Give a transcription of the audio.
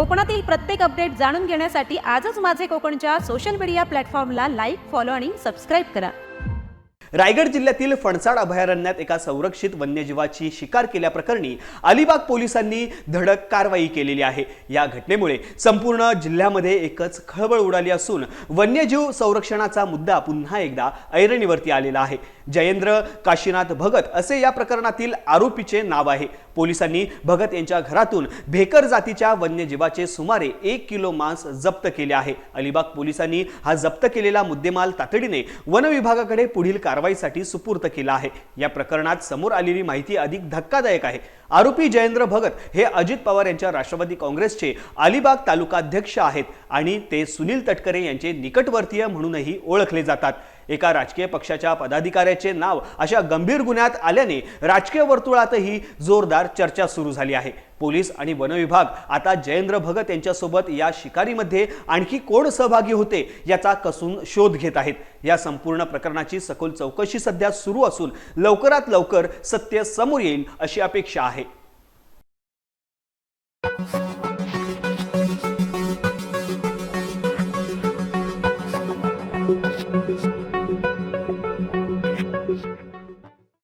कोकणातील प्रत्येक अपडेट जाणून घेण्यासाठी आजच माझे कोकणच्या सोशल मीडिया प्लॅटफॉर्मला लाईक फॉलो आणि सबस्क्राईब करा. रायगड जिल्ह्यातील फणसाड अभयारण्यात एका संरक्षित वन्यजीवाची शिकार केल्याप्रकरणी अलिबाग पोलिसांनी धडक कारवाई केलेली आहे. या घटनेमुळे संपूर्ण जिल्ह्यामध्ये एकच खळबळ उडाली असून वन्यजीव संरक्षणाचा मुद्दा पुन्हा एकदा ऐरणीवरती आलेला आहे. जयेंद्र काशीनाथ भगत असे या प्रकरणातील आरोपीचे नाव आहे. पोलिसांनी भगत यांच्या घरातून भेकर जातीच्या वन्यजीवाचे सुमारे एक किलो मांस जप्त केले आहे. अलिबाग पोलिसांनी हा जप्त केलेला मुद्देमाल तातडीने वन विभागाकडे पुढील कारवाईसाठी सुपूर्त केला आहे. या प्रकरणात समोर आलेली माहिती अधिक धक्कादायक आहे. आरोपी जयेंद्र भगत हे अजित पवार यांच्या राष्ट्रवादी काँग्रेसचे अलिबाग तालुकाध्यक्ष आहेत आणि ते सुनील तटकरे यांचे निकटवर्तीय म्हणूनही ओळखले जातात. एका राजकीय पक्षाच्या पदाधिकाऱ्याचे नाव अशा गंभीर गुन्ह्यात आल्याने राजकीय वर्तुळातही जोरदार चर्चा सुरू झाली आहे. पोलीस आणि वनविभाग आता जयेंद्र भगत यांच्यासोबत या शिकारीमध्ये आणखी कोण सहभागी होते याचा कसून शोध घेत आहेत. या संपूर्ण प्रकरणाची सखोल चौकशी सध्या सुरू असून लवकरात लवकर सत्य समोर येईल अशी अपेक्षा आहे. Thank you.